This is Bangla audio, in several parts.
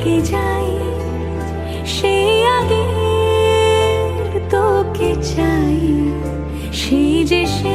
ডেকে যাই সে আগে তোকে চাই। সে যে সেই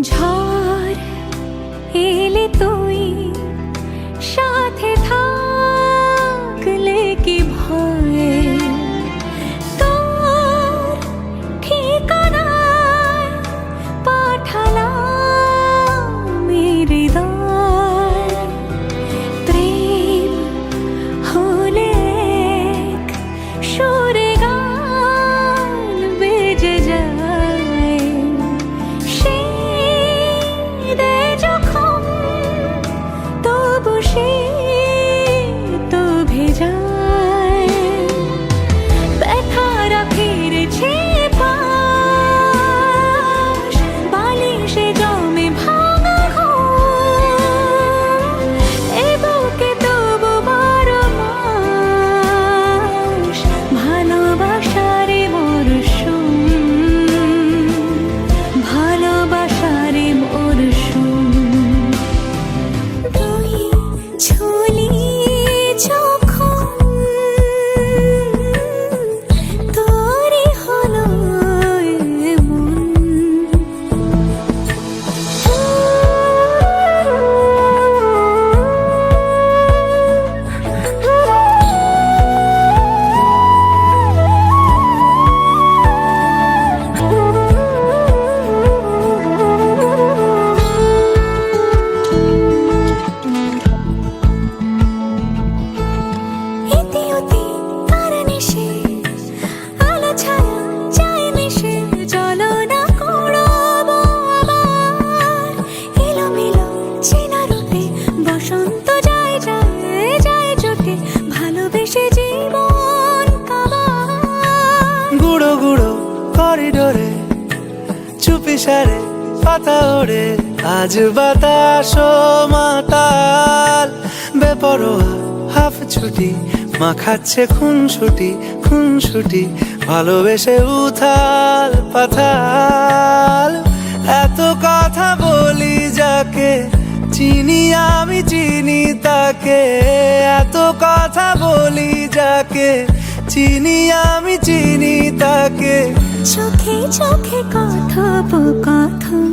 长 চুপি সারে পাতা ওড়ে। আজ বাতাস মাতাল। বেপরোয়া হাফ ছুটি মাখাচ্ছে খুন ছুটি খুন ছুটি ভালোবেসে উথাল পাথাল। এত কথা বলি যাকে, চিনি আমি, চিনি তাকে। এত কথা বলি যাকে চিনি আমি চিনি তাকে। চোখে চোখে কথোপকথন।